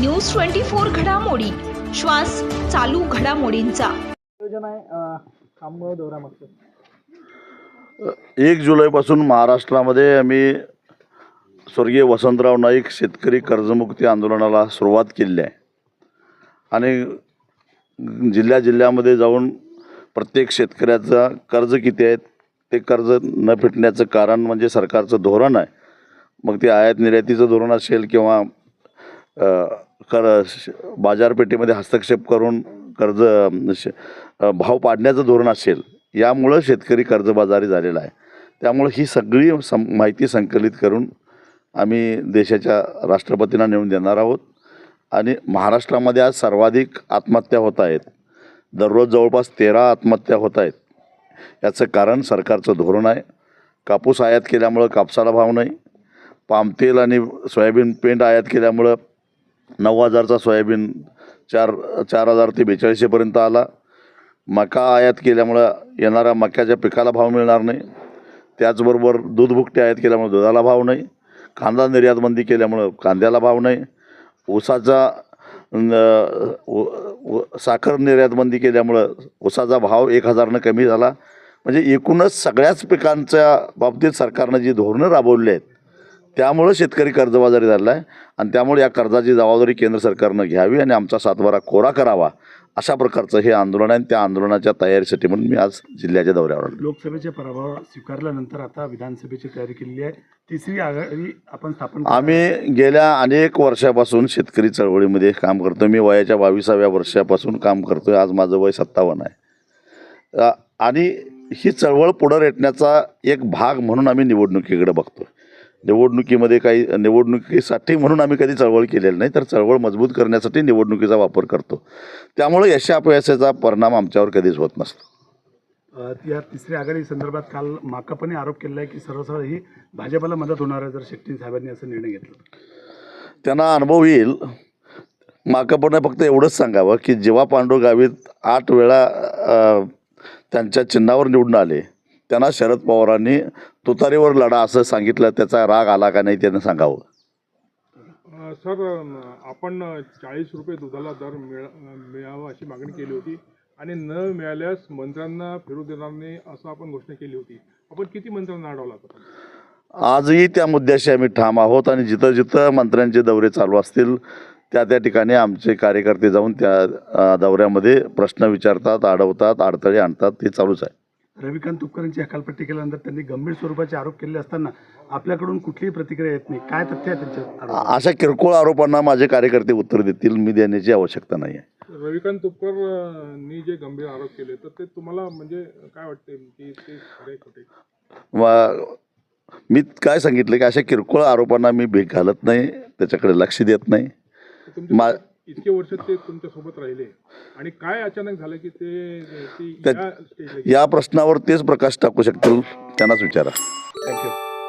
News twenty four घडामोडी. श्वास चालू घडामोडींचा. नियोजन आहे अं, खामगाव दौऱ्यामागचं एक जुलैपासून महाराष्ट्रामध्ये आम्ही स्वर्गीय वसंतराव नाईक शेतकरी कर्जमुक्ती आंदोलनाला सुरुवात केलेली आहे. आणि जिल्ह्या जिल्ह्यामध्ये जाऊन प्रत्येक शेतकऱ्याचा कर्ज किती आहेत ते कर्ज न फिटण्याचं कारण म्हणजे सरकारचं धोरण आहे. मग ते आयात निर्यातीचं धोरण असेल किंवा कर श- बाजारपेठेमध्ये हस्तक्षेप करून कर्ज श- भाव पाडण्याचं धोरण असेल यामुळं शेतकरी कर्जबाजारी झालेला आहे. त्यामुळं ही सगळी सं माहिती संकलित करून आम्ही देशाच्या राष्ट्रपतींना नेऊन देणार आहोत. आणि महाराष्ट्रामध्ये आज सर्वाधिक आत्महत्या होत आहेत. दररोज जवळपास तेरा आत्महत्या होत आहेत. याचं कारण सरकारचं धोरण आहे. कापूस आयात केल्यामुळं कापसाला भाव नाही. पामतेल आणि सोयाबीन पेंट आयात केल्यामुळं नऊ हजारचा सोयाबीन चार चार हजार ते बेचाळीसशेपर्यंत आला. मका आयात केल्यामुळं येणाऱ्या मक्याच्या पिकाला भाव मिळणार नाही. त्याचबरोबर दूध भुकटे आयात केल्यामुळे दुधाला भाव नाही. कांदा निर्यातबंदी केल्यामुळं कांद्याला भाव नाही. ऊसाचा साखर निर्यातबंदी केल्यामुळं ऊसाचा भाव एक हजारनं कमी झाला. म्हणजे एकूणच सगळ्याच पिकांच्या बाबतीत सरकारनं जी धोरणं राबवली आहेत त्यामुळं शेतकरी कर्जबाजारी झाला आहे आणि त्यामुळे या कर्जाची जबाबदारी केंद्र सरकारनं घ्यावी आणि आमचा सातबारा कोरा करावा अशा प्रकारचं हे आंदोलन आहे. आणि त्या आंदोलनाच्या तयारीसाठी म्हणून मी आज जिल्ह्याच्या दौऱ्यावर आलो. लोकसभेचे पराभव स्वीकारल्यानंतर आता विधानसभेची तयारी केलेली आहे. तिसरी आघाडी आपण स्थापन आम्ही गेल्या अनेक वर्षापासून शेतकरी चळवळीमध्ये काम करतो मी वयाच्या बावीसाव्या वर्षापासून काम करतो आज माझं वय सत्तावन्न आहे. आणि ही चळवळ पुढं रेटण्याचा एक भाग म्हणून आम्ही निवडणुकीकडे बघतो निवडणुकीमध्ये काही निवडणुकीसाठी म्हणून आम्ही कधी चळवळ केलेली नाही तर चळवळ मजबूत करण्यासाठी निवडणुकीचा वापर करतो. त्यामुळे यशापयशाचा परिणाम आमच्यावर कधीच होत नसतो. या तिसऱ्या आघाडी संदर्भात काल माकापने आरोप केला आहे की सर्व सरळ ही भाजपला मदत होणार आहे जर शेट्टी साहेबांनी असं निर्णय घेतला. त्यांना अनुभव येईल. माकापणे फक्त एवढंच सांगावं की जेव्हा पांडू गावीत आठ वेळा त्यांच्या चिन्हावर निवडून आले. त्यांना शरद पवारांनी तुतारीवर लढा असं सांगितलं त्याचा राग आला का नाही त्यानं सांगावं. सर आपण चाळीस रुपये दुधाला दर मिळ मिळावा अशी मागणी केली होती आणि न मिळाल्यास मंत्र्यांना फिरू देणार नाही असं आपण घोषणा केली होती. आपण किती मंत्र्यांना अडवला होता आजही त्या मुद्द्याशी आम्ही ठाम आहोत आणि जिथं जिथं मंत्र्यांचे दौरे चालू असतील त्या त्या ठिकाणी आमचे कार्यकर्ते जाऊन त्या दौऱ्यामध्ये प्रश्न विचारतात अडवतात अडथळे आणतात ते चालूच आहे. रविकांत तुपकरांची हकालपट्टी केल्यानंतर त्यांनी गंभीर स्वरूपाचे आरोप केले असताना आपल्याकडून कुठलीही प्रतिक्रिया येत नाही. काय तथ्य आहे त्यांच्या? अशा किरकोळ आरोपांना माझे कार्यकर्ते उत्तर देतील. मी देण्याची आवश्यकता नाही आहे. रविकांत तुपकर अ, नी जे गंभीर आरोप केले तर ते तुम्हाला म्हणजे काय वाटते की ते खोटे? मी काय सांगितलं की अशा किरकोळ आरोपांना मी भेट घालत नाही त्याच्याकडे लक्ष देत नाही. मा- इतके वर्ष ते तुमच्यासोबत राहिले. आणि काय अचानक झालं की ते ते त्या- या स्टेजला गेले? या प्रश्नावर तेच प्रकाश टाकू शकतील त्यांनाच विचारा. थँक्यू